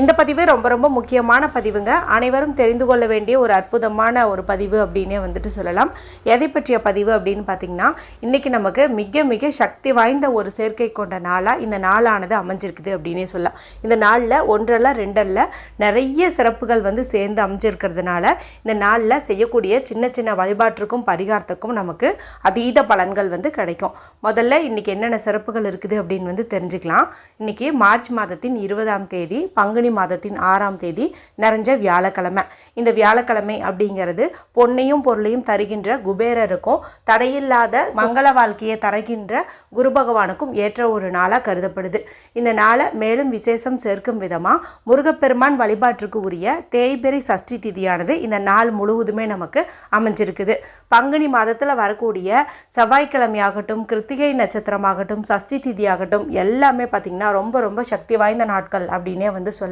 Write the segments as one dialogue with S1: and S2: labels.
S1: இந்த பதிவு ரொம்ப ரொம்ப முக்கியமான பதிவுங்க. அனைவரும் தெரிந்து கொள்ள வேண்டிய ஒரு அற்புதமான ஒரு பதிவு அப்படின்னே வந்துட்டு சொல்லலாம். எதை பற்றிய பதிவு அப்படின்னு பார்த்தீங்கன்னா இன்றைக்கி நமக்கு மிக மிக சக்தி வாய்ந்த ஒரு சேர்க்கை கொண்ட நாளாக இந்த நாளானது அமைஞ்சிருக்குது அப்படின்னே சொல்லலாம். இந்த நாளில் ஒன்றல்ல ரெண்டல்ல நிறைய சிறப்புகள் வந்து சேர்ந்து அமைஞ்சிருக்கிறதுனால இந்த நாளில் செய்யக்கூடிய சின்ன சின்ன வழிபாட்டிற்கும் பரிகாரத்துக்கும் நமக்கு அதீத பலன்கள் வந்து கிடைக்கும். முதல்ல இன்றைக்கி என்னென்ன சிறப்புகள் இருக்குது அப்படின்னு வந்து தெரிஞ்சுக்கலாம். இன்றைக்கி மார்ச் மாதத்தின் இருபதாம் தேதி பங்கு பங்குனி மாதத்தின் ஆறாம் தேதி நிறைஞ்ச வியாழக்கிழமை. இந்த வியாழக்கிழமை அப்படிங்கிறது பொன்னையும் பொருளையும் தருகின்ற குபேரருக்கும் தடையில்லாத மங்கள வாழ்க்கையை தருகின்ற குரு பகவானுக்கும் ஏற்ற ஒரு நாளாக கருதப்படுது. இந்த நாளை மேலும் விசேஷம் சேர்க்கும் விதமாக முருகப்பெருமான் வழிபாட்டிற்கு உரிய தேய்பெரி சஷ்டி திதியானது இந்த நாள் முழுவதுமே நமக்கு அமைஞ்சிருக்குது. பங்குனி மாதத்தில் வரக்கூடிய செவ்வாய்க்கிழமையாகட்டும் கிருத்திகை நட்சத்திரமாகட்டும் சஷ்டி திதியாகட்டும் எல்லாமே பார்த்திங்கன்னா ரொம்ப ரொம்ப சக்தி வாய்ந்த நாட்கள் அப்படின்னே வந்து சொல்லலாம்.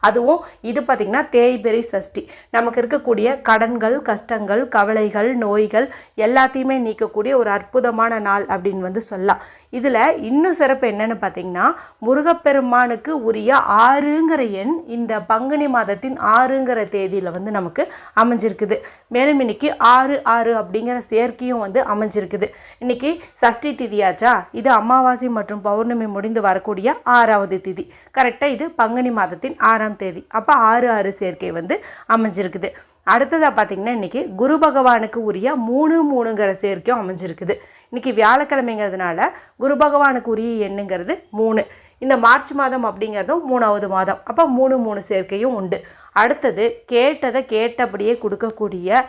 S1: அதுவும் இது பார்த்திங்கன்னா தேய்பெரி சஷ்டி. நமக்கு இருக்கக்கூடிய கடன்கள் கஷ்டங்கள் கவலைகள் நோய்கள் எல்லாத்தையுமே நீக்கக்கூடிய ஒரு அற்புதமான நாள் அப்படின்னு வந்து சொல்லலாம். இதில் இன்னும் சிறப்பு என்னென்னு பார்த்தீங்கன்னா முருகப்பெருமானுக்கு உரிய ஆறுங்கிற எண் இந்த பங்குனி மாதத்தின் ஆறுங்கிற தேதியில் வந்து நமக்கு அமைஞ்சிருக்குது. மேலும் இன்னைக்கு ஆறு ஆறு அப்படிங்கிற சேர்க்கையும் வந்து அமைஞ்சிருக்குது. இன்னைக்கு சஷ்டி திதியாச்சா இது அமாவாசை மற்றும் பௌர்ணமி முடிந்து வரக்கூடிய ஆறாவது திதி. கரெக்டாக இது பங்குனி மாதத்தின் ஆறாம் தேதி. அப்போ ஆறு ஆறு சேர்க்கை வந்து அமைஞ்சிருக்குது. அடுத்ததாக பார்த்திங்கன்னா இன்றைக்கி குரு பகவானுக்கு உரிய மூணு மூணுங்கிற சேர்க்கையும் அமைஞ்சிருக்குது. இன்றைக்கி வியாழக்கிழமைங்கிறதுனால குரு பகவானுக்கு உரிய எண்ணுங்கிறது மூணு. இந்த மார்ச் மாதம் அப்படிங்கிறதும் மூணாவது மாதம். அப்போ மூணு மூணு சேர்க்கையும் உண்டு. அடுத்தது கேட்டதை கேட்டபடியே கொடுக்கக்கூடிய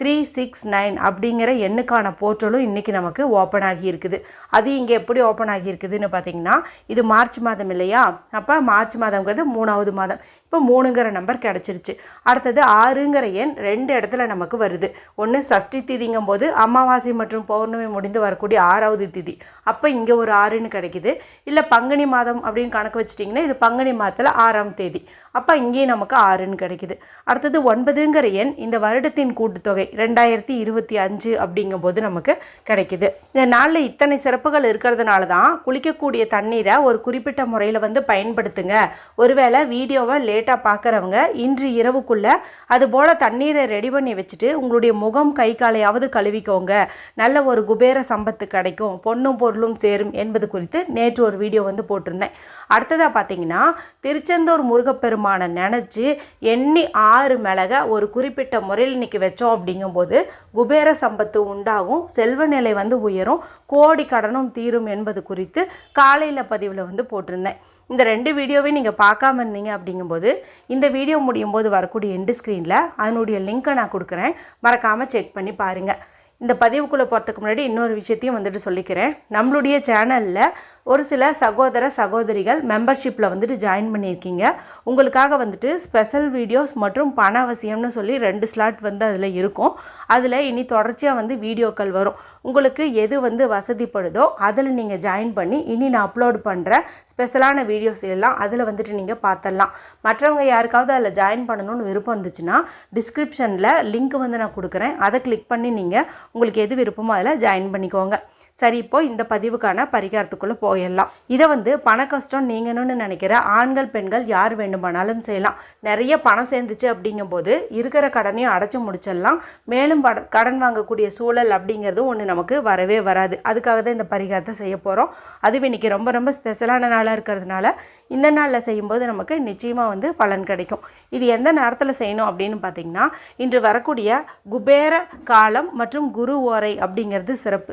S1: த்ரீ சிக்ஸ் நைன் அப்படிங்கிற எண்ணுக்கான போர்ட்டலும் இன்றைக்கி நமக்கு ஓப்பன் ஆகியிருக்குது அது இங்கே எப்படி ஓப்பன் ஆகியிருக்குதுன்னு பார்த்தீங்கன்னா இது மார்ச் மாதம் இல்லையா? அப்போ மார்ச் மாதங்கிறது மூணாவது மாதம். இப்போ மூணுங்கிற நம்பர் கிடச்சிருச்சு. அடுத்தது ஆறுங்கிற எண் ரெண்டு இடத்துல நமக்கு வருது. ஒன்று சஷ்டி திதிங்கும் போது அமாவாசை மற்றும் பௌர்ணமி முடிந்து வரக்கூடிய ஆறாவது திதி. அப்போ இங்கே ஒரு ஆறுன்னு கிடைக்குது. இல்லை பங்குனி மாதம் அப்படின்னு கணக்கு வச்சிட்டிங்கன்னா இது பங்குனி மாதத்தில் ஆறாம் தேதி. அப்போ இங்கேயும் நமக்கு ஆறுன்னு கிடைக்குது. அடுத்தது ஒன்பதுங்கிற எண் இந்த வருடத்தின் கூட்டுத்தொகை ரெண்டாயிரத்தி இருபத்தி அஞ்சு அப்படிங்கும்போது நமக்கு கிடைக்குது. இந்த நாளில் இத்தனை சிறப்புகள் இருக்கிறதுனால தான் குளிக்கக்கூடிய தண்ணீரை ஒரு குறிப்பிட்ட முறையில் வந்து பயன்படுத்துங்க. ஒருவேளை வீடியோவை லேட்டாக பார்க்குறவங்க இன்று இரவுக்குள்ளே அதுபோல் தண்ணீரை ரெடி பண்ணி வச்சுட்டு உங்களுடைய முகம் கை காலையாவது கழுவிக்கோங்க. நல்ல ஒரு குபேர சம்பத்து கிடைக்கும். பொண்ணும் பொருளும் சேரும் என்பது குறித்து நேற்று ஒரு வீடியோ வந்து போட்டிருந்தேன். அடுத்ததாக பார்த்தீங்கன்னா திருச்செந்தூர் முருகப்பெருமானை நினச்சி எண்ணி ஆறு மிளகை ஒரு குறிப்பிட்ட முறையில் இன்னைக்கு வச்சோம் அப்படிங்கும்போது குபேர சம்பத்து உண்டாகும். செல்வ நிலை வந்து உயரும். கோடி கடனும் தீரும் என்பது குறித்து காலையில் பதிவில் வந்து போட்டிருந்தேன். இந்த ரெண்டு வீடியோவையும் நீங்கள் பார்க்காம இருந்தீங்க அப்படிங்கும்போது இந்த வீடியோ முடியும் போது வரக்கூடிய எண்டு ஸ்க்ரீனில் அதனுடைய லிங்க்கை நான் கொடுக்குறேன். மறக்காமல் செக் பண்ணி பாருங்கள் இந்த பதிவுக்குள்ளே போகிறதுக்கு முன்னாடி இன்னொரு விஷயத்தையும் வந்துட்டு சொல்லிக்கிறேன். நம்மளுடைய சேனலில் ஒரு சில சகோதர சகோதரிகள் மெம்பர்ஷிப்பில் வந்துட்டு ஜாயின் பண்ணியிருக்கீங்க. உங்களுக்காக வந்துட்டு ஸ்பெஷல் வீடியோஸ் மற்றும் பண அவசியம்னு சொல்லி ரெண்டு ஸ்லாட் வந்து அதில் இருக்கும். அதில் இனி தொடர்ச்சியாக வந்து வீடியோக்கள் வரும். உங்களுக்கு எது வந்து வசதிப்படுதோ அதில் நீங்கள் ஜாயின் பண்ணி இனி நான் அப்லோட் பண்ணுற ஸ்பெஷலான வீடியோஸ் எல்லாம் அதில் வந்துட்டு நீங்கள் பார்த்துடலாம் மற்றவங்க யாருக்காவது அதில் ஜாயின் பண்ணணும்னு விருப்பம் இருந்துச்சுன்னா டிஸ்கிரிப்ஷனில் லிங்க் வந்து நான் கொடுக்குறேன். அதை கிளிக் பண்ணி நீங்கள் உங்களுக்கு எது விருப்பமோ அதில் ஜாயின் பண்ணிக்கோங்க. சரி இப்போ இந்த பதிவுக்கான பரிகாரத்துக்குள்ளே போயிடலாம். இதை வந்து பண கஷ்டம் நீங்கணும்னு நினைக்கிற ஆண்கள் பெண்கள் யார் வேண்டுமானாலும் செய்யலாம். நிறைய பணம் சேர்ந்துச்சு அப்படிங்கும்போது இருக்கிற கடனையும் அடைச்சி முடிச்சிடலாம். மேலும் பட கடன் வாங்கக்கூடிய சூழல் அப்படிங்கிறது ஒன்று நமக்கு வரவே வராது. அதுக்காக தான் இந்த பரிகாரத்தை செய்ய போகிறோம் அதுவும் இன்றைக்கி ரொம்ப ரொம்ப ஸ்பெஷலான நாளாக இருக்கிறதுனால இந்த நாளில் செய்யும்போது நமக்கு நிச்சயமாக வந்து பலன் கிடைக்கும். இது எந்த நேரத்தில் செய்யணும் அப்படின்னு பார்த்தீங்கன்னா இன்று வரக்கூடிய குபேர காலம் மற்றும் குரு ஓரை அப்படிங்கிறது சிறப்பு.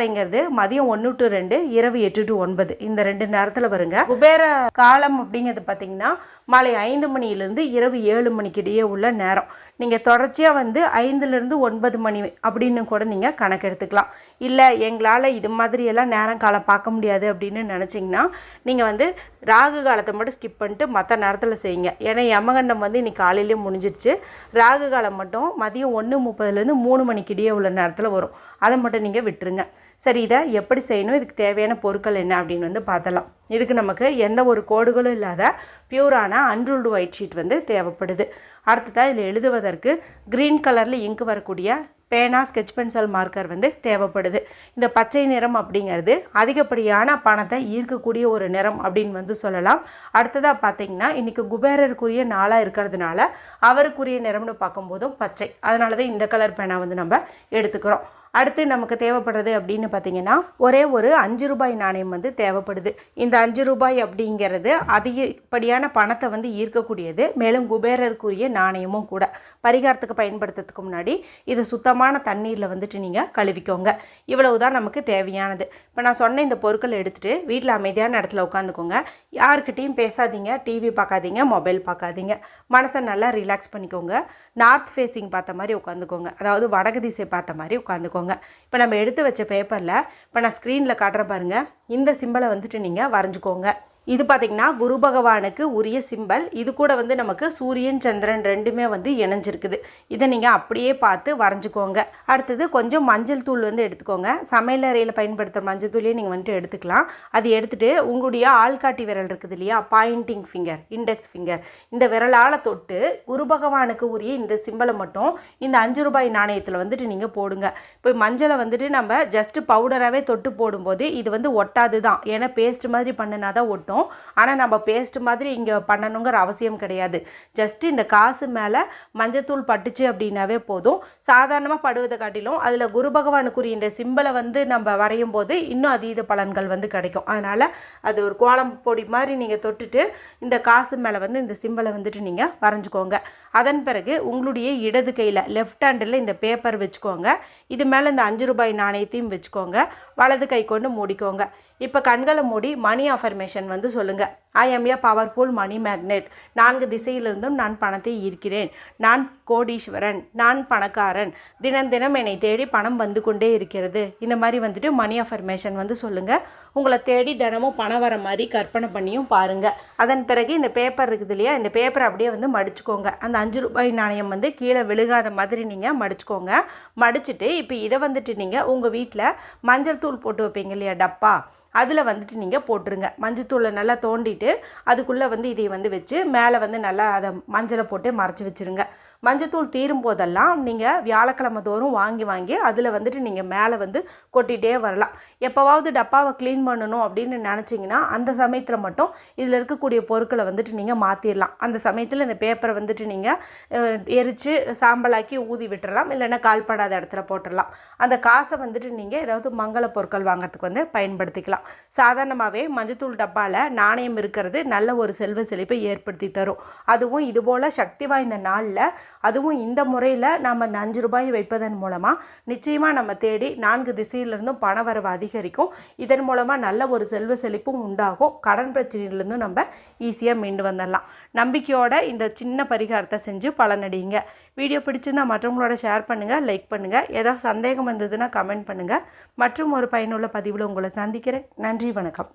S1: குருவாரைங்கிறது மதியம் ஒன்று டு ரெண்டு இரவு எட்டு டு ஒன்பது. இந்த ரெண்டு நேரத்தில் வருங்க. குபேர காலம் அப்படிங்கிறது பார்த்தீங்கன்னா மாலை ஐந்து மணியிலேருந்து இரவு ஏழு மணிக்கு இடையே உள்ள நேரம். நீங்கள் தொடர்ச்சியாக வந்து ஐந்துலேருந்து ஒன்பது மணி அப்படின்னு கூட நீங்கள் கணக்கு எடுத்துக்கலாம். இல்லை எங்களால் இது மாதிரியெல்லாம் நேரம் காலம் பார்க்க முடியாது அப்படின்னு நினச்சிங்கன்னா நீங்கள் வந்து ராகு காலத்தை மட்டும் ஸ்கிப் பண்ணிட்டு மற்ற நேரத்தில் செய்யுங்க. ஏன்னா யமகண்டம் வந்து இன்னைக்கு காலையிலேயே முடிஞ்சிருச்சு. ராகு காலம் மட்டும் மதியம் ஒன்று முப்பதுலேருந்து மூணு மணிக்கிடையே உள்ள நேரத்தில் வரும். அதை மட்டும் நீங்கள் விட்டுருங்க. சரி இதை எப்படி செய்யணும்? இதுக்கு தேவையான பொருட்கள் என்ன அப்படின்னு வந்து பார்த்தலாம் இதுக்கு நமக்கு எந்த ஒரு கோடுகளும் இல்லாத பியூரான அன்ரூல்டு ஒயிட் ஷீட் வந்து தேவைப்படுது. அடுத்ததாக இதில் எழுதுவதற்கு க்ரீன் கலரில் இங்கு வரக்கூடிய பேனா ஸ்கெட்ச் பென்சில் மார்க்கர் வந்து தேவைப்படுது. இந்த பச்சை நிறம் அப்படிங்கிறது அதிகப்படியான பணத்தை ஈர்க்கக்கூடிய ஒரு நிறம் அப்படின்னு வந்து சொல்லலாம். அடுத்ததாக பார்த்தீங்கன்னா இன்றைக்கி குபேரருக்குரிய நாளாக இருக்கிறதுனால அவருக்குரிய நிறம்னு பார்க்கும்போதும் பச்சை. அதனால தான் இந்த கலர் பேனா வந்து நம்ம எடுத்துக்கிறோம். அடுத்து நமக்கு தேவைப்படுறது அப்படின்னு பார்த்தீங்கன்னா ஒரே ஒரு அஞ்சு ரூபாய் நாணயம் வந்து தேவைப்படுது. இந்த அஞ்சு ரூபாய் அப்படிங்கிறது அதிகப்படியான பணத்தை வந்து ஈர்க்கக்கூடியது. மேலும் குபேரருக்குரிய நாணயமும் கூட. பரிகாரத்துக்கு பயன்படுத்துறதுக்கு முன்னாடி இதை சுத்தமான தண்ணீரில் வந்துட்டு நீங்கள் கழுவிக்கோங்க. இவ்வளவு தான் நமக்கு தேவையானது. இப்போ நான் சொன்ன இந்த பொருட்களை எடுத்துகிட்டு வீட்டில் அமைதியான இடத்துல உட்காந்துக்கோங்க. யாருக்கிட்டேயும் பேசாதீங்க. டிவி பார்க்காதீங்க. மொபைல் பார்க்காதீங்க. மனசை நல்லா ரிலாக்ஸ் பண்ணிக்கோங்க. நார்த் ஃபேஸிங் பார்த்த மாதிரி உட்காந்துக்கோங்க. அதாவது வடக்கு திசை பார்த்த மாதிரி உட்காந்துக்கோங்க. இப்போ நம்ம எடுத்து வச்ச பேப்பரில் இப்போ நான் ஸ்க்ரீனில் காட்டுறேன் பாருங்கள் இந்த சிம்பிளை வந்துட்டு நீங்கள் வரைஞ்சிக்கோங்க. இது பார்த்திங்கன்னா குரு பகவானுக்கு உரிய சிம்பல். இது கூட வந்து நமக்கு சூரியன் சந்திரன் ரெண்டுமே வந்து இணைஞ்சிருக்குது. இதை நீங்கள் அப்படியே பார்த்து வரைஞ்சிக்கோங்க. அடுத்தது கொஞ்சம் மஞ்சள் தூள் வந்து எடுத்துக்கோங்க. சமையல் அறையில் பயன்படுத்துகிற மஞ்சள் தூளையும் நீங்கள் வந்துட்டு எடுத்துக்கலாம். அது எடுத்துகிட்டு உங்களுடைய ஆள்காட்டி விரல் இருக்குது இல்லையா? பாயிண்டிங் ஃபிங்கர் இண்டெக்ஸ் ஃபிங்கர் இந்த விரலால் தொட்டு குரு பகவானுக்கு உரிய இந்த சிம்பலை மட்டும் இந்த அஞ்சு ரூபாய் நாணயத்தில் வந்துட்டு நீங்கள் போடுங்க. இப்போ மஞ்சளை வந்துட்டு நம்ம ஜஸ்ட்டு பவுடராகவே தொட்டு போடும்போது இது வந்து ஒட்டாது தான் ஏன்னா பேஸ்ட் மாதிரி பண்ணினா தான் ஒட்டும். ஆனால் நம்ம பேஸ்ட் மாதிரி இங்கே பண்ணணுங்கிற அவசியம் கிடையாது. ஜஸ்ட் இந்த காசு மேலே மஞ்சத்தூள் பட்டுச்சு அப்படின்னாவே போதும். சாதாரணமாக படுவதை காட்டிலும் அதில் குரு பகவானுக்குரிய இந்த சிம்பலை வந்து நம்ம வரையும் போது இன்னும் அதீத பலன்கள் வந்து கிடைக்கும். அதனால் அது ஒரு கோலம் பொடி மாதிரி நீங்கள் தொட்டுட்டு இந்த காசு மேலே வந்து இந்த சிம்பலை வந்துட்டு நீங்கள் வரைஞ்சிக்கோங்க. அதன் பிறகு உங்களுடைய இடது கையில் லெஃப்ட் ஹேண்டில் இந்த பேப்பர் வச்சுக்கோங்க. இது மேலே இந்த அஞ்சு ரூபாய் நாணயத்தையும் வச்சுக்கோங்க. வலது கை கொண்டு மூடிக்கோங்க. இப்போ கண்களை மூடி மணி அஃபர்மேஷன் வந்து சொல்லுங்கள் I am a powerful money magnet நான்கு திசையிலிருந்தும் நான் பணத்தை ஈர்க்கிறேன். நான் கோடீஸ்வரன். நான் பணக்காரன். தினம் தினம் என்னை தேடி பணம் வந்து கொண்டே இருக்கிறது. இந்த மாதிரி வந்துட்டு மணி அஃபர்மேஷன் வந்து சொல்லுங்கள் உங்களை தேடி தினமும் பணம் வர மாதிரி கற்பனை பண்ணியும் பாருங்கள் அதன் பிறகு இந்த பேப்பர் இருக்குது இல்லையா? இந்த பேப்பரை அப்படியே வந்து மடிச்சுக்கோங்க. அந்த அஞ்சு ரூபாய் நாணயம் வந்து கீழே விழுகாத மாதிரி நீங்கள் மடிச்சுக்கோங்க. மடிச்சுட்டு இப்போ இதை வந்துட்டு நீங்கள் உங்கள் வீட்டில் மஞ்சள் தூள் போட்டு வைப்பீங்க இல்லையா? டப்பா. அதில் வந்துட்டு நீங்கள் போட்டுருங்க. மஞ்சத்தூளை நல்லா தோண்டிட்டு அதுக்குள்ளே வந்து இதை வந்து வச்சு மேலே வந்து நல்லா அதை மஞ்சளை போட்டு மறைச்சி வச்சுருங்க. மஞ்சத்தூள் தீரும் போதெல்லாம் நீங்கள் வியாழக்கிழமை தோறும் வாங்கி வாங்கி அதில் வந்துட்டு நீங்கள் மேலே வந்து கொட்டிகிட்டே வரலாம். எப்போவாவது டப்பாவை க்ளீன் பண்ணணும் அப்படின்னு நினச்சிங்கன்னா அந்த சமயத்தில் மட்டும் இதில் இருக்கக்கூடிய பொருட்களை வந்துட்டு நீங்கள் மாற்றிடலாம் அந்த சமயத்தில் இந்த பேப்பரை வந்துட்டு நீங்கள் எரித்து சாம்பலாக்கி ஊதி விட்டுறலாம். இல்லைன்னா கால்படாத இடத்துல போட்டுடலாம் அந்த காசை வந்துட்டு நீங்கள் ஏதாவது மங்கள பொருட்கள் வாங்குறதுக்கு வந்து பயன்படுத்திக்கலாம். சாதாரணமாகவே மஞ்சத்தூள் டப்பாவில் நாணயம் இருக்கிறது நல்ல ஒரு செல்வ செழிப்பை ஏற்படுத்தி தரும். அதுவும் இதுபோல் சக்தி வாய்ந்த நாளில் அதுவும் இந்த முறையில் நம்ம அந்த அஞ்சு ரூபாய் வைப்பதன் மூலமாக நிச்சயமாக நம்ம தேடி நான்கு திசையிலிருந்தும் பண வரவு அதிகரிக்கும். இதன் மூலமாக நல்ல ஒரு செல்வ செழிப்பும் உண்டாகும். கடன் பிரச்சனையிலேருந்தும் நம்ம ஈஸியாக மீண்டு வந்துடலாம் நம்பிக்கையோட இந்த சின்ன பரிகாரத்தை செஞ்சு பலனடியுங்க வீடியோ பிடிச்சிருந்தா மற்றவங்களோட ஷேர் பண்ணுங்கள் லைக் பண்ணுங்கள் ஏதாவது சந்தேகம் வந்ததுன்னா கமெண்ட் பண்ணுங்கள் மற்றும் ஒரு பயனுள்ள பதிவில் உங்களை சந்திக்கிறேன். நன்றி வணக்கம்.